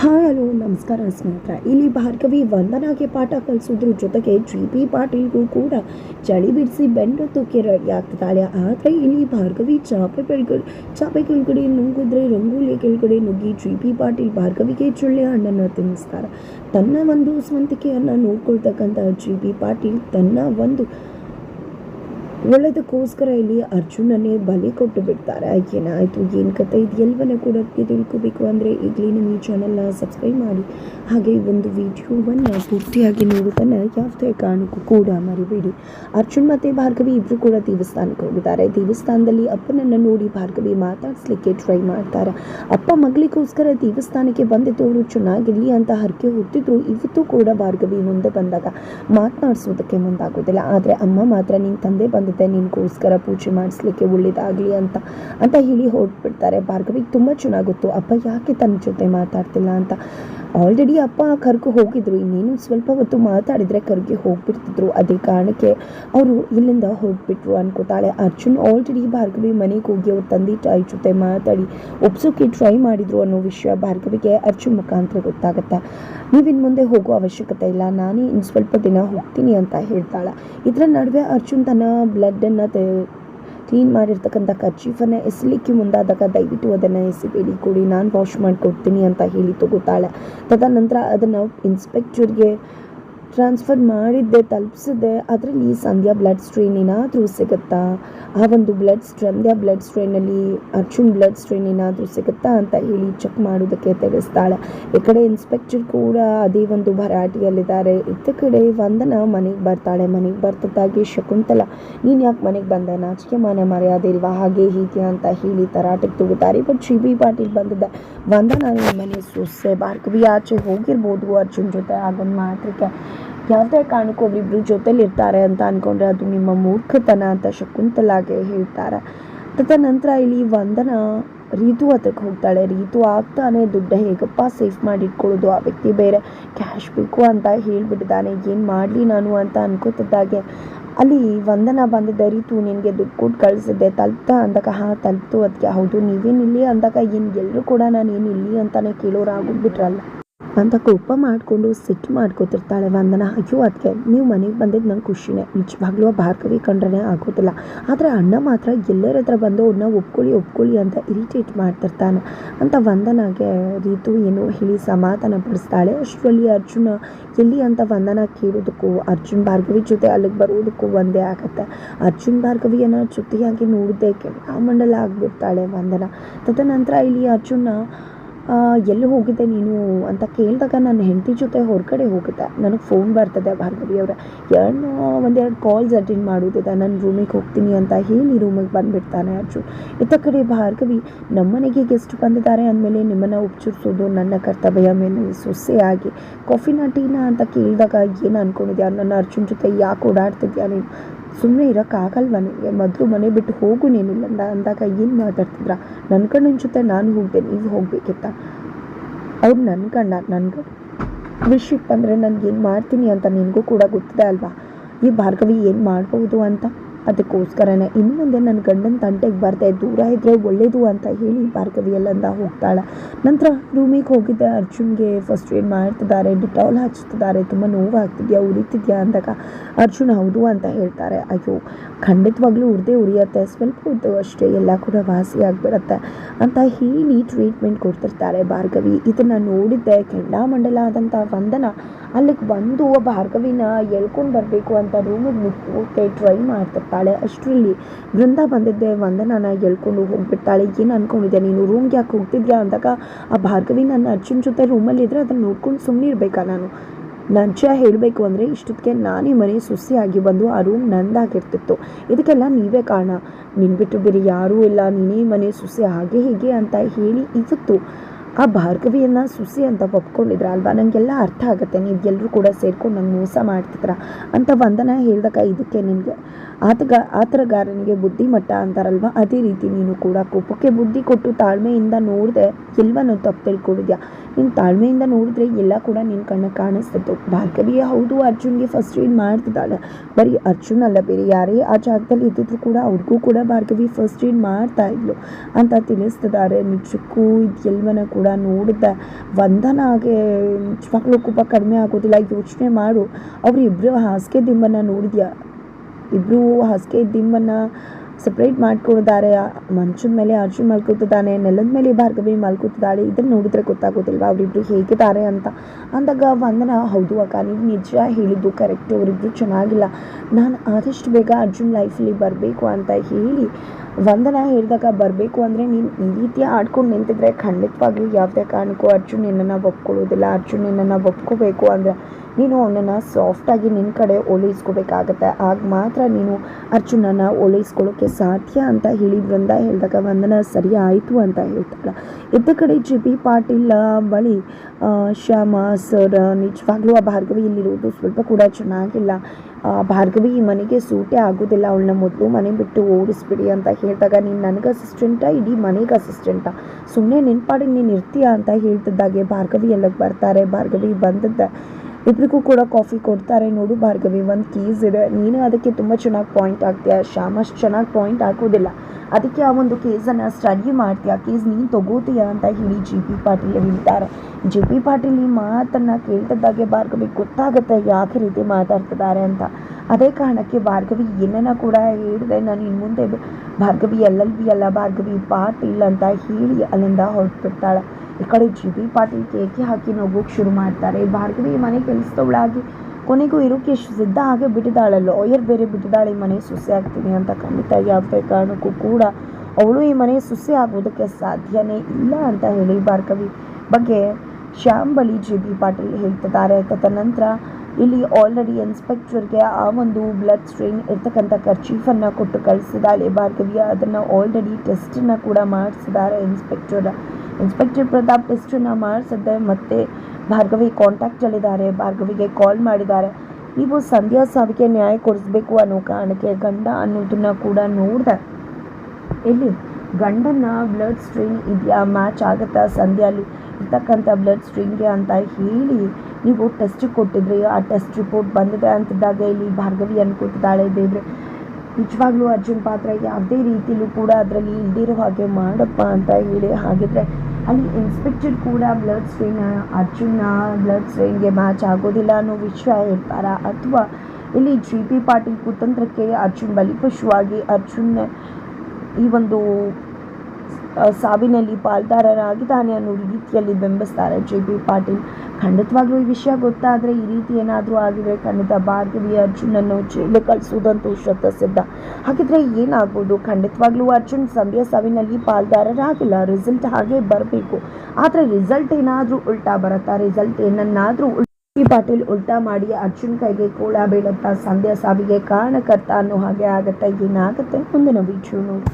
Hi, hello, ನಮಸ್ಕಾರ ಸ್ನೇಹಿತರ. ಇಲ್ಲಿ ಭಾರ್ಗವಿ ವಂದನಾಗೆ ಪಾಠ ಕಲಿಸೋದ್ರ. ಜೊತೆಗೆ ಜಿ ಪಿ ಪಾಟೀಲ್ಗೂ ಕೂಡ ಚಳಿ ಬಿಡಿಸಿ ಬೆಂಡೊತ್ತೋಕೆ ರೆಡಿ ಆಗ್ತಿದ್ದಾಳೆ ಆದರೆ ಇಲ್ಲಿ ಭಾರ್ಗವಿ ಚಾಪೆ ಬೆಳಗಡೆ ಚಾಪೆ ಕೆಳಗಡೆ ನುಗ್ಗಿದ್ರೆ ರಂಗೋಲಿ ಕೆಳಗಡೆ ನುಗ್ಗಿ ಜಿ ಪಿ ಪಾಟೀಲ್ ಭಾರ್ಗವಿಗೆ ಚುಳ್ಳೆ ಹಣ್ಣನ್ನು ತಿನ್ನಿಸ್ತಾರೆ. ತನ್ನ ಒಂದು ಸ್ವಂತಿಕೆಯನ್ನು ನೋಡ್ಕೊಳ್ತಕ್ಕಂಥ ಜಿ ಪಿ ಪಾಟೀಲ್ ತನ್ನ ಒಂದು ಒಳ್ಳೆದಕ್ಕೋಸ್ಕರ ಇಲ್ಲಿ ಅರ್ಜುನನ್ನೇ ಬಲಿ ಕೊಟ್ಟು ಬಿಡ್ತಾರೆ. ಏನಾಯಿತು ಏನು ಕತೆ ಇದು ಎಲ್ಲವನ್ನ ಕೂಡ ತಿಳ್ಕೋಬೇಕು ಅಂದರೆ ಈಗಲೇ ನಿಮ್ಮ ಈ ಚಾನಲ್ನ ಸಬ್ಸ್ಕ್ರೈಬ್ ಮಾಡಿ. ಹಾಗೆ ಈ ಒಂದು ವಿಡಿಯೋವನ್ನು ಪೂರ್ತಿಯಾಗಿ ನೋಡೋದನ್ನು ಯಾವುದೇ ಕಾರಣಕ್ಕೂ ಕೂಡ ಮರಿಬೇಡಿ. ಅರ್ಜುನ್ ಮತ್ತು ಭಾರ್ಗವಿ ಇಬ್ಬರು ಕೂಡ ದೇವಸ್ಥಾನಕ್ಕೆ ಹೋಗಿದ್ದಾರೆ. ದೇವಸ್ಥಾನದಲ್ಲಿ ಅಪ್ಪನನ್ನು ನೋಡಿ ಭಾರ್ಗವಿ ಮಾತಾಡಿಸ್ಲಿಕ್ಕೆ ಟ್ರೈ ಮಾಡ್ತಾರೆ. ಅಪ್ಪ ಮಗಳಿಗೋಸ್ಕರ ದೇವಸ್ಥಾನಕ್ಕೆ ಬಂದಿದ್ದು ಅವರು ಚೆನ್ನಾಗಿರಲಿ ಅಂತ ಹರಕೆ ಹೊತ್ತಿದ್ರು. ಇವತ್ತು ಕೂಡ ಭಾರ್ಗವಿ ಮುಂದೆ ಬಂದಾಗ ಮಾತನಾಡಿಸೋದಕ್ಕೆ ಮುಂದಾಗೋದಿಲ್ಲ. ಆದರೆ ಅಮ್ಮ ಮಾತ್ರ ನಿನ್ನ ತಂದೆ ಬಂದಿದ್ದೆ ನಿನಗೋಸ್ಕರ ಪೂಜೆ ಮಾಡಿಸ್ಲಿಕ್ಕೆ ಒಳ್ಳೇದಾಗಲಿ ಅಂತ ಅಂತ ಹೇಳಿ ಹೊರಟ್ಬಿಡ್ತಾರೆ. ಭಾರ್ಗವಿಗೆ ತುಂಬ ಚೆನ್ನಾಗಿತ್ತು ಅಪ್ಪ ಯಾಕೆ ತನ್ನ ಜೊತೆ ಮಾತಾಡ್ತಿಲ್ಲ ಅಂತ? ಆಲ್ರೆಡಿ ಅಪ್ಪ ಕರ್ಗೆ ಹೋಗಿದ್ರು. ಇನ್ನೇನು ಸ್ವಲ್ಪ ಹೊತ್ತು ಮಾತಾಡಿದರೆ ಕರ್ಗೆ ಹೋಗ್ಬಿಡ್ತಿದ್ರು. ಅದೇ ಕಾರಣಕ್ಕೆ ಅವರು ಇಲ್ಲಿಂದ ಹೊರಟ್ಬಿಟ್ರು ಅನ್ಕೋತಾಳೆ. ಅರ್ಜುನ್ ಆಲ್ರೆಡಿ ಭಾರ್ಗವಿ ಮನೆಗೆ ಹೋಗಿ ಅವ್ರ ತಂದೆ ತಾಯಿ ಜೊತೆ ಮಾತಾಡಿ ಒಪ್ಸೋಕೆ ಟ್ರೈ ಮಾಡಿದ್ರು ಅನ್ನೋ ವಿಷಯ ಭಾರ್ಗವಿಗೆ ಅರ್ಜುನ್ ಮುಖಾಂತರ ಗೊತ್ತಾಗುತ್ತೆ. ನೀವಿನ್ ಮುಂದೆ ಹೋಗೋ ಅವಶ್ಯಕತೆ ಇಲ್ಲ. ನಾನೇ ಇನ್ನು ಸ್ವಲ್ಪ ದಿನ ಹೋಗ್ತೀನಿ ಅಂತ ಹೇಳ್ತಾಳೆ. ಇದರ ನಡುವೆ ಅರ್ಜುನ್ ತನ್ನ ಬ್ಲಡ್ಡನ್ನು ಕ್ಲೀನ್ ಮಾಡಿರ್ತಕ್ಕಂಥ ಕರ್ಚೀಫನ್ನು ಎಸಲಿಕ್ಕೆ ಮುಂದಾದಾಗ ದಯವಿಟ್ಟು ಅದನ್ನು ಎಸಿಬೇಡಿ, ಕೊಡಿ, ನಾನು ವಾಶ್ ಮಾಡಿಕೊಡ್ತೀನಿ ಅಂತ ಹೇಳಿ ತಗೋತಾಳೆ. ತದನಂತರ ಅದನ್ನು ಇನ್ಸ್ಪೆಕ್ಟರ್ಗೆ ಟ್ರಾನ್ಸ್ಫರ್ ಮಾಡಿದ್ದೆ ತಲುಪಿಸಿದೆ ಅದರಲ್ಲಿ ಸಂಧ್ಯಾ ಬ್ಲಡ್ ಸ್ಟ್ರೈನ್ ಏನಾದರೂ ಸಿಗುತ್ತಾ? ಆ ಒಂದು ಬ್ಲಡ್ ಸಂಧ್ಯಾ ಬ್ಲಡ್ ಸ್ಟ್ರೈನಲ್ಲಿ ಅರ್ಜುನ್ ಬ್ಲಡ್ ಸ್ಟ್ರೈನ್ ಏನಾದರೂ ಸಿಗುತ್ತಾ ಅಂತ ಹೇಳಿ ಚೆಕ್ ಮಾಡೋದಕ್ಕೆ ತಿಳಿಸ್ತಾಳೆ ಈ ಕಡೆ ಇನ್ಸ್ಪೆಕ್ಟರ್ ಕೂಡ ಅದೇ ಒಂದು ಭರಾಟಿಯಲ್ಲಿದ್ದಾರೆ. ಇತ್ತ ಕಡೆ ವಂದನ ಮನೆಗೆ ಬರ್ತಾಳೆ. ಮನೆಗೆ ಬರ್ತದಾಗಿ ಶಕುಂತಲ, ನೀನು ಯಾಕೆ ಮನೆಗೆ ಬಂದೆ? ನಾಚಿಕೆ ಮನೆ ಮರ್ಯಾದೆ ಇಲ್ವಾ? ಹಾಗೆ ಹೀಗೆ ಅಂತ ಹೇಳಿ ತರಾಟೆಗೆ ತೂಗುತ್ತಾರೆ. ಬಟ್ ಶ್ರೀ ಬಿ ಪಾಟೀಲ್ ಬಂದಿದ್ದೆ ವಂದನ ಮನೆ ಸೊಸೆ. ಬಿ ಆಚೆ ಹೋಗಿರ್ಬೋದು ಅರ್ಜುನ್ ಜೊತೆ ಆಗೊಂದು ಮಾತ್ರಕ್ಕೆ ಯಾವುದೇ ಕಾರಣಕ್ಕೂ ಜೊತೆಲಿ ಇರ್ತಾರೆ ಅಂತ ಅನ್ಕೊಂಡ್ರೆ ಅದು ನಿಮ್ಮ ಮೂರ್ಖತನ ಅಂತ ಶಕುಂತಲಾಗೆ ಹೇಳ್ತಾರೆ. ತದನಂತರ ಇಲ್ಲಿ ವಂದನ ರೀತು ಹತ್ರಕ್ಕೆ ಹೋಗ್ತಾಳೆ. ರೀತು ಆಗ್ತಾನೆ ದುಡ್ಡು ಹೇಗಪ್ಪ ಸೇಫ್ ಮಾಡಿ ಇಟ್ಕೊಳ್ಳೋದು ಆ ವ್ಯಕ್ತಿ ಬೇರೆ ಕ್ಯಾಶ್ ಬೇಕು ಅಂತ ಹೇಳ್ಬಿಟ್ಟಿದ್ದಾನೆ. ಏನು ಮಾಡಲಿ ನಾನು ಅಂತ ಅನ್ಕೋತಿದ್ದಾಗೆ ಅಲ್ಲಿ ವಂದನ ಬಂದಿದ್ದ ರೀತು ನಿನಗೆ ದುಡ್ಡು ಕೊಟ್ಟು ಕಳಿಸಿದ್ದೆ. ತಲುಪ್ತಾ ಅಂದಾಗ, ಹಾಂ, ತಲುಪ್ತು ಅದಕ್ಕೆ ಹೌದು ನೀವೇನಿಲ್ಲಿ ಅಂದಾಗ, ಏನು ಎಲ್ಲರೂ ಕೂಡ ನಾನು ಏನು ಇಲ್ಲಿ ಅಂತಾನೆ ಕೇಳೋರು ಆಗೋಗ್ಬಿಟ್ರಲ್ಲ ಅಂತ ಕೋಪ ಮಾಡಿಕೊಂಡು ಸಿಟ್ಟು ಮಾಡ್ಕೋತಿರ್ತಾಳೆ ವಂದನ. ಅಯ್ಯೋ ಅದಕ್ಕೆ ನೀವು ಮನೆಗೆ ಬಂದಿದ್ದು ನಂಗೆ ಖುಷಿನೇ. ನಿಜವಾಗ್ಲೂ ಆ ಭಾರ್ಗವಿ ಕಂಡ್ರೆ ಆಗೋದಿಲ್ಲ. ಆದರೆ ಅಣ್ಣ ಮಾತ್ರ ಎಲ್ಲರ ಹತ್ರ ಬಂದು ಅವ್ರನ್ನ ಒಪ್ಕೊಳ್ಳಿ ಒಪ್ಕೊಳ್ಳಿ ಅಂತ ಇರಿಟೇಟ್ ಮಾಡ್ತಿರ್ತಾನೆ ಅಂತ ವಂದನಾಗೆ ರೀತು ಏನೋ ಹೇಳಿ ಸಮಾಧಾನ ಪಡಿಸ್ತಾಳೆ. ಅಷ್ಟರಲ್ಲಿ ಅರ್ಜುನ, ಎಲ್ಲಿ ಅಂತ ವಂದನ ಕೇಳೋದಕ್ಕೂ, ಅರ್ಜುನ್ ಭಾರ್ಗವಿ ಜೊತೆ ಅಲ್ಲಿಗೆ ಬರೋದಕ್ಕೂ ಒಂದೇ ಆಗುತ್ತೆ. ಅರ್ಜುನ್ ಭಾರ್ಗವಿಯನ್ನು ಜೊತೆಯಾಗಿ ನೋಡೋದಕ್ಕೆ ಆ ಮಂಡಲ ಆಗಿಬಿಡ್ತಾಳೆ ವಂದನ. ತದನಂತರ ಇಲ್ಲಿ ಅರ್ಜುನ ಎಲ್ಲಿ ಹೋಗಿದ್ದೆ ನೀನು ಅಂತ ಕೇಳಿದಾಗ ನನ್ನ ಹೆಂಡತಿ ಜೊತೆ ಹೊರಗಡೆ ಹೋಗಿದ್ದೆ. ನನಗೆ ಫೋನ್ ಬರ್ತದೆ ಭಾರ್ಗವಿ ಅವರ. ಎರಡು ಒಂದೆರಡು ಕಾಲ್ಸ್ ಅಟೆಂಡ್ ಮಾಡೋದಿದೆ. ನಾನು ರೂಮಿಗೆ ಹೋಗ್ತೀನಿ ಅಂತ ಹೇಳಿ ರೂಮಿಗೆ ಬಂದುಬಿಡ್ತಾನೆ ಅರ್ಜುನ್. ಇತ್ತ ಕಡೆ ಭಾರ್ಗವಿ ನಮ್ಮನೆಗೆ ಗೆಸ್ಟ್ ಬಂದಿದ್ದಾರೆ ಅಂದಮೇಲೆ ನಿಮ್ಮನ್ನು ಉಪಚರಿಸೋದು ನನ್ನ ಕರ್ತವ್ಯ ಮೇಲೆ ಸೊಸೆಯಾಗಿ ಕಾಫಿನ ಟೀನಾ ಅಂತ ಕೇಳಿದಾಗ ಏನು ಅಂದ್ಕೊಂಡಿದ್ಯಾ ನನ್ನ ಅರ್ಜುನ್ ಜೊತೆ ಯಾಕೆ ಓಡಾಡ್ತಿದ್ಯಾ ನೀನು? ಸುಮ್ಮನೆ ಇರೋಕ್ಕಾಗಲ್ವ ನನಗೆ ಮೊದಲು ಮನೆ ಬಿಟ್ಟು ಹೋಗು ನೀನಿಲ್ಲ. ಇಲ್ಲಿಂದ ಅಂದಾಗ ಏನು ಮಾತಾಡ್ತಿದ್ರ? ನನ್ನ ಕಣ್ಣಿನ ಜೊತೆ ನಾನು ಹೋಗ್ದೆ, ನೀವು ಹೋಗ್ಬೇಕಿತ್ತ? ಅವ್ರು ನನ್ನ ಕಣ್ಣ, ನನ್ಗೆ ವಿಷಯಕ್ಕೆ ಬಂದರೆ ನನಗೇನು ಮಾಡ್ತೀನಿ ಅಂತ ನಿನಗೂ ಕೂಡ ಗೊತ್ತಿದೆ ಅಲ್ವಾ? ಈ ಭಾರ್ಗವಿ ಏನು ಮಾಡ್ಬೋದು ಅಂತ? ಅದಕ್ಕೋಸ್ಕರನೇ ಇನ್ನು ಮುಂದೆ ನನ್ನ ಗಂಡನ ತಂಟೆಗೆ ಬರ್ದೆ, ದೂರ ಇದ್ದರೆ ಒಳ್ಳೇದು ಅಂತ ಹೇಳಿ ಭಾರ್ಗವಿ ಅಲ್ಲಿಂದ ಹೋಗ್ತಾಳೆ. ನಂತರ ರೂಮಿಗೆ ಹೋಗಿದ್ದೆ, ಅರ್ಜುನ್ಗೆ ಫಸ್ಟ್ ಏಡ್ ಮಾಡ್ತಿದ್ದಾರೆ, ಡಿಟಾಲ್ ಹಚ್ತಿದ್ದಾರೆ, ತುಂಬ ನೋವಾಗ್ತಿದ್ಯಾ, ಉರಿತಿದ್ಯಾ ಅಂದಾಗ ಅರ್ಜುನ್ ಹೌದು ಅಂತ ಹೇಳ್ತಾರೆ. ಅಯ್ಯೋ ಖಂಡಿತವಾಗ್ಲೂ ಉರಿದೇ ಉರಿಯತ್ತೆ, ಸ್ವಲ್ಪ ಹೊತ್ತು ಅಷ್ಟೇ ಎಲ್ಲ ಕೂಡ ವಾಸಿ ಆಗಿಬಿಡತ್ತೆ ಅಂತ ಹೇಳಿ ಟ್ರೀಟ್ಮೆಂಟ್ ಕೊಡ್ತಿರ್ತಾರೆ ಭಾರ್ಗವಿ. ಇದನ್ನು ನೋಡಿದ್ದೆ, ಕೆಂಡಾಮಂಡಲ ಆದಂಥ ವಂದನ. ಅಲ್ಲಿಗೆ ಬಂದು ಭಾರ್ಗವಿನ ಎಳ್ಕೊಂಡು ಬರಬೇಕು ಅಂತ ರೂಮಿಗೆ ಮುಟ್ಟೋಕೆ ಟ್ರೈ ಮಾಡ್ತಿರ್ತಾಳೆ. ಅಷ್ಟರಲ್ಲಿ ವೃಂದ ಬಂದಿದ್ದೆ, ವಂದನನ ಎಳ್ಕೊಂಡು ಹೋಗ್ಬಿಡ್ತಾಳೆ. ಏನು ಅನ್ಕೊಂಡಿದ್ದೆ ನೀನು? ರೂಮ್ಗೆ ಯಾಕೆ ಹೋಗ್ತಿದ್ಯಾ ಅಂದಾಗ, ಆ ಭಾರ್ಗವಿ ನನ್ನ ಅರ್ಜುನ್ ಜೊತೆ ರೂಮಲ್ಲಿದ್ದರೆ ಅದನ್ನು ನೋಡ್ಕೊಂಡು ಸುಮ್ಮನೆ ಇರಬೇಕಾ ನಾನು? ನಿಜ ಹೇಳಬೇಕು ಅಂದರೆ, ಇಷ್ಟೊತ್ತಿಗೆ ನಾನೇ ಮನೆ ಸುಸ್ಸಿಯಾಗಿ ಬಂದು ಆ ರೂಮ್ ನಂದಾಗಿರ್ತಿತ್ತು. ಇದಕ್ಕೆಲ್ಲ ನೀವೇ ಕಾರಣ. ನಿನ್ ಬಿಟ್ಟು ಬೇರೆ ಯಾರೂ ಇಲ್ಲ. ನೀನೇ ಮನೆ ಸುಸ್ತಿ ಹಾಗೆ ಹೀಗೆ ಅಂತ ಹೇಳಿ ಇವತ್ತು ಆ ಭಾರ್ಗವಿಯನ್ನು ಸುಸಿ ಅಂತ ಒಪ್ಕೊಂಡಿದ್ರ ಅಲ್ವಾ? ನನಗೆಲ್ಲ ಅರ್ಥ ಆಗುತ್ತೆ. ನೀವು ಎಲ್ಲರೂ ಕೂಡ ಸೇರ್ಕೊಂಡು ನಂಗೆ ಮೋಸ ಮಾಡ್ತಿದ್ರ ಅಂತ ವಂದನ ಹೇಳಿದಾಗ ಇದಕ್ಕೆ ನಿನಗೆ ಆತಗ, ಆತರಗಾರನಿಗೆ ಬುದ್ಧಿಮಟ್ಟ ಅಂತಾರಲ್ವ? ಅದೇ ರೀತಿ ನೀನು ಕೂಡ ಕೋಪಕ್ಕೆ ಬುದ್ಧಿ ಕೊಟ್ಟು ತಾಳ್ಮೆಯಿಂದ ನೋಡಿದೆ ಎಲ್ವನ್ನೂ ತಪ್ಪು ತಿಳ್ಕೊಂಡಿದ್ಯಾ? ನೀನು ತಾಳ್ಮೆಯಿಂದ ನೋಡಿದ್ರೆ ಎಲ್ಲ ಕೂಡ ನಿನ್ನ ಕಣ್ಣ ಕಾಣಿಸ್ತಿತ್ತು. ಭಾರ್ಗವಿಯ ಹೌದು, ಅರ್ಜುನ್ಗೆ ಫಸ್ಟ್ ಏಡ್ ಮಾಡ್ತಿದ್ದಾಳೆ. ಬರೀ ಅರ್ಜುನ್ ಅಲ್ಲ, ಬೇರೆ ಯಾರೇ ಆ ಜಾಗದಲ್ಲಿ ಇದ್ದಿದ್ರು ಕೂಡ ಅವ್ರಿಗೂ ಕೂಡ ಭಾರ್ಗವಿ ಫಸ್ಟ್ ಏಡ್ ಮಾಡ್ತಾ ಇದ್ಲು ಅಂತ ತಿಳಿಸ್ತಿದ್ದಾರೆ. ನಿಜಕ್ಕೂ ಇದು ಎಲ್ವನ ಕೂಡ ಕೂಡ ನೋಡ್ತಾ ವಂದನಾಗೆ ನಿಜವಾಗ್ಲೂ ಕೋಪ ಕಡಿಮೆ ಆಗೋದಿಲ್ಲ. ಯೋಚನೆ ಮಾಡು. ಅವರಿಬ್ಬರು ಹಾಸಿಗೆ ದಿಂಬನ್ನು ನೋಡಿದ್ಯಾ? ಇಬ್ಬರು ಹಾಸಿಗೆ ದಿಂಬನ್ನು ಸಪ್ರೇಟ್ ಮಾಡ್ಕೊಂಡಿದ್ದಾರೆ. ಮಂಚದ ಮೇಲೆ ಅರ್ಜುನ್ ಮಲ್ಕೋತಿದ್ದಾನೆ. ನೆಲದ ಮೇಲೆ ಭಾರ್ಗವಿ ಮಲ್ಕೋತಿದ್ದಾಳೆ. ಇದನ್ನು ನೋಡಿದ್ರೆ ಗೊತ್ತಾಗೋದಿಲ್ವ? ಅವರಿಬ್ರು ಹೇಗಿದ್ದಾರೆ ಅಂತ. ಅಂದಾಗ ವಂದನ, ಹೌದು ಅಕ್ಕ, ನೀವು ನಿಜ ಹೇಳಿದ್ದು ಕರೆಕ್ಟ್ ಅವರಿಬ್ರು ಚೆನ್ನಾಗಿಲ್ಲ. ನಾನು ಆದಷ್ಟು ಬೇಗ ಅರ್ಜುನ್ ಲೈಫಲ್ಲಿ ಬರಬೇಕು ಅಂತ ಹೇಳಿ ವಂದನ ಹೇಳಿದಾಗ ಬರಬೇಕು ಅಂದರೆ ನೀನು ಈ ರೀತಿ ಆಡ್ಕೊಂಡು ನಿಂತಿದ್ರೆ ಖಂಡಿತವಾಗ್ಲೂ ಯಾವುದೇ ಕಾರಣಕ್ಕೂ ಅರ್ಜುನ್ ನಿನ್ನನ್ನು ಒಪ್ಕೊಳ್ಳೋದಿಲ್ಲ. ಅರ್ಜುನ್ ನಿನ್ನನ್ನು ಒಪ್ಕೋಬೇಕು ಅಂದರೆ ನೀನು ಅವನನ್ನು ಸಾಫ್ಟಾಗಿ ನಿನ್ನ ಕಡೆ ಓಲೈಸ್ಕೋಬೇಕಾಗತ್ತೆ ಆಗ ಮಾತ್ರ ನೀನು ಅರ್ಜುನನ್ನು ಓಲೈಸ್ಕೊಳ್ಳೋಕ್ಕೆ ಸಾಧ್ಯ ಅಂತ ಹೇಳಿ ಬೃಂದ ಹೇಳಿದಾಗ ವಂದನ ಸರಿ ಆಯಿತು ಅಂತ ಹೇಳ್ತಾಳೆ. ಇದ್ದ ಕಡೆ ಜಿ ಬಿ ಪಾಟೀಲ್ ಬಳಿ ಶ್ಯಾಮ ಸರ್ ನಿಜವಾಗ್ಲೂ ಆ ಭಾರ್ಗವಿ ಇಲ್ಲಿರೋದು ಸ್ವಲ್ಪ ಕೂಡ ಚೆನ್ನಾಗಿಲ್ಲ. ಭಾರ್ಗವಿ ಮನೆಗೆ ಸೂಟೇ ಆಗೋದಿಲ್ಲ. ಅವಳನ್ನ ಮೊದಲು ಮನೆ ಬಿಟ್ಟು ಓಡಿಸ್ಬಿಡಿ ಅಂತ ಹೇಳಿದಾಗ, ನೀನು ನನಗೆ ಅಸಿಸ್ಟೆಂಟಾ ಇಡೀ ಮನೆಗೆ ಅಸಿಸ್ಟೆಂಟಾ ಸುಮ್ಮನೆ ನೆನಪಾಡಿ ನೀನು ಇರ್ತೀಯ? ಅಂತ ಹೇಳ್ತಿದ್ದಾಗೆ ಭಾರ್ಗವಿ. ಎಲ್ಲಕ್ಕೆ ಬರ್ತಾರೆ. ಭಾರ್ಗವಿ ಬಂದದ್ದ ಇಬ್ಬರಿಗೂ ಕೂಡ ಕಾಫಿ ಕೊಡ್ತಾರೆ. ನೋಡು ಭಾರ್ಗವಿ, ಒಂದು ಕೀಸ್ ಇದೆ. ನೀನು ಅದಕ್ಕೆ ತುಂಬ ಚೆನ್ನಾಗಿ ಪಾಯಿಂಟ್ ಆಗ್ತೀಯ ಶ್ಯಾಮ್ ಅಷ್ಟು ಚೆನ್ನಾಗಿ ಪಾಯಿಂಟ್ ಹಾಕೋದಿಲ್ಲ. ಅದಕ್ಕೆ ಆ ಒಂದು ಕೇಸನ್ನು ಸ್ಟಡಿ ಮಾಡ್ತೀಯ ಕೇಸ್ ನೀನು ತಗೋತೀಯ ಅಂತ ಹೇಳಿ ಜಿ ಪಿ ಪಾಟೀಲ್ ಹೇಳ್ತಾರೆ ಜಿ ಪಿ ಪಾಟೀಲ್ ಈ ಮಾತನ್ನು ಕೇಳ್ತಿದ್ದಾಗೆ ಭಾರ್ಗವಿ ಗೊತ್ತಾಗುತ್ತೆ ಯಾಕೆ ರೀತಿ ಮಾತಾಡ್ತಿದ್ದಾರೆ ಅಂತ. ಅದೇ ಕಾರಣಕ್ಕೆ ಭಾರ್ಗವಿ ಏನನ್ನ ಕೂಡ ಹೇಳಿದೆ, ನಾನು ಇನ್ನು ಮುಂದೆ ಭಾರ್ಗವಿ ಎಲ್ ಬಿ ಅಲ್ಲ, ಭಾರ್ಗವಿ ಪಾಟೀಲ್ ಅಂತ ಹೇಳಿ ಅಲ್ಲಿಂದ ಹೊರಟ್ಬಿಡ್ತಾಳೆ ಈ ಕಡೆ ಜಿ ಪಿ ಪಾಟೀಲ್ ಕೇಕೆ ಹಾಕಿ ನೋಗೋಕೆ ಶುರು ಮಾಡ್ತಾರೆ. ಭಾರ್ಗವಿ ಮನೆ ಕೆಲಸದವಳಾಗಿ ಕೊನೆಗೂ ಇರೋಕ್ಕೆ ಸಿದ್ಧ ಹಾಗೆ ಬಿಟ್ಟಿದ್ದಾಳಲ್ಲ. ಲಾಯರ್ ಬೇರೆ ಬಿಟ್ಟಿದ್ದಾಳೆ, ಈ ಮನೆ ಸುಸ್ಸೆ ಆಗ್ತೀನಿ ಅಂತ ಖಂಡಿತ ಯಾವುದೇ ಕಾರಣಕ್ಕೂ ಕೂಡ ಅವಳು ಈ ಮನೆ ಸುಸ್ಸೆ ಆಗೋದಕ್ಕೆ ಸಾಧ್ಯನೇ ಇಲ್ಲ ಅಂತ ಹೇಳಿ ಭಾರ್ಗವಿ ಬಗ್ಗೆ ಶ್ಯಾಮ್ ಬಳಿ ಜಿ ಬಿ ಪಾಟೀಲ್ ಹೇಳ್ತಿದ್ದಾರೆ. ತದನಂತರ ಇಲ್ಲಿ ಆಲ್ರೆಡಿ ಇನ್ಸ್ಪೆಕ್ಟರ್ಗೆ ಆ ಒಂದು ಬ್ಲಡ್ ಸ್ಟ್ರೈನ್ ಇರ್ತಕ್ಕಂಥ ಖರ್ಚೀಫನ್ನು ಕೊಟ್ಟು ಕಳಿಸಿದ್ದಾಳೆ ಭಾರ್ಗವಿ. ಅದನ್ನು ಆಲ್ರೆಡಿ ಟೆಸ್ಟನ್ನು ಕೂಡ ಮಾಡಿಸಿದ್ದಾರೆ ಇನ್ಸ್ಪೆಕ್ಟರ್ ಇನ್ಸ್ಪೆಕ್ಟರ್ ಪ್ರತಾಪ್ ಟೆಸ್ಟನ್ನು ಮಾಡಿಸಿದ್ದೆ ಮತ್ತೆ ಭಾರ್ಗವಿ ಕಾಂಟ್ಯಾಕ್ಟಲ್ಲಿದ್ದಾರೆ ಭಾರ್ಗವಿಗೆ ಕಾಲ್ ಮಾಡಿದ್ದಾರೆ. ನೀವು ಸಂಧ್ಯಾ ಸಾವಿಗೆ ನ್ಯಾಯ ಕೊಡಿಸ್ಬೇಕು ಅನ್ನೋ ಕಾರಣಕ್ಕೆ ಗಂಡ ಅನ್ನೋದನ್ನ ಕೂಡ ನೋಡಿದೆ. ಇಲ್ಲಿ ಗಂಡನ ಬ್ಲಡ್ ಸ್ಟ್ರಿಂಗ್ ಇದೆಯಾ? ಮ್ಯಾಚ್ ಆಗುತ್ತಾ ಸಂಧ್ಯಾಲಿ ಇರ್ತಕ್ಕಂಥ ಬ್ಲಡ್ ಸ್ಟ್ರೀಮ್ಗೆ ಅಂತ ಹೇಳಿ ನೀವು ಟೆಸ್ಟ್ ಕೊಟ್ಟಿದ್ರಿ. ಆ ಟೆಸ್ಟ್ ರಿಪೋರ್ಟ್ ಬಂದಿದೆ ಅಂತಿದ್ದಾಗ ಇಲ್ಲಿ ಭಾರ್ಗವಿ ಅನ್ಕೊತಿದ್ದಾಳೆ. ದೇವ್ರೆ, ನಿಜವಾಗ್ಲೂ ಅರ್ಜುನ್ ಪಾತ್ರ ಯಾವುದೇ ರೀತಿಲೂ ಕೂಡ ಅದರಲ್ಲಿ ಇಲ್ದಿರೋ ಹಾಗೆ ಮಾಡಪ್ಪ ಅಂತ ಹೇಳಿ ಹಾಗಿದ್ರೆ ಅಲ್ಲಿ ಇನ್ಸ್ಪೆಕ್ಟರ್ ಕೂಡ ಬ್ಲಡ್ ಸ್ಟ್ರೈನ್ ಅರ್ಜುನ್ನ ಬ್ಲಡ್ ಸ್ಟ್ರೈನ್ಗೆ ಮ್ಯಾಚ್ ಆಗೋದಿಲ್ಲ ಅನ್ನೋ ವಿಷಯ ಹೇಳ್ತಾರಾ? ಅಥವಾ ಇಲ್ಲಿ ಜಿ ಪಿ ಪಾಟೀಲ್ ಕುತಂತ್ರಕ್ಕೆ ಅರ್ಜುನ್ ಬಲಿಪಶುವಾಗಿ ಅರ್ಜುನ್ ಈ ಒಂದು ಆ, ಸಾವಿನಲ್ಲಿ ಪಾಲ್ದಾರರಾಗಿದ್ದಾನೆ ಅನ್ನೋ ರೀತಿಯಲ್ಲಿ ಬೆಂಬಿಸ್ತಾರೆ. J B Patil. ಖಂಡಿತವಾಗ್ಲೂ ಈ ವಿಷಯ ಗೊತ್ತಾದರೆ ಈ ರೀತಿ ಏನಾದರೂ ಆಗಿದ್ರೆ ಖಂಡಿತ ಭಾರ್ಗವಿ ಅರ್ಜುನನ್ನು ಜೈಲು ಕಳಿಸೋದಂತೂ ಶತ ಸಿದ್ಧ ಹಾಗಿದ್ರೆ ಏನಾಗ್ಬೋದು ಖಂಡಿತವಾಗ್ಲೂ ಅರ್ಜುನ್ ಸಂಧ್ಯಾ ಸಾವಿನಲ್ಲಿ ಪಾಲ್ದಾರರಾಗಿಲ್ಲ. ರಿಸಲ್ಟ್ ಹಾಗೆ ಬರಬೇಕು. ಆದರೆ ರಿಸಲ್ಟ್ ಏನಾದರೂ ಉಲ್ಟಾ ಬರುತ್ತಾ? ರಿಸಲ್ಟ್ ಏನನ್ನಾದರೂ ಉಲ್ಟಿ ಪಾಟೀಲ್ ಉಲ್ಟಾ ಮಾಡಿ ಅರ್ಜುನ್ ಕೈಗೆ ಕೋಳ ಬೀಳುತ್ತಾ? ಸಂಧ್ಯಾ ಸಾವಿಗೆ ಕಾರಣಕರ್ತ ಅನ್ನೋ ಹಾಗೆ ಆಗುತ್ತೆ? ಏನಾಗುತ್ತೆ? ಮುಂದಿನ ವಿಡಿಯೋ ನೋಡಿ.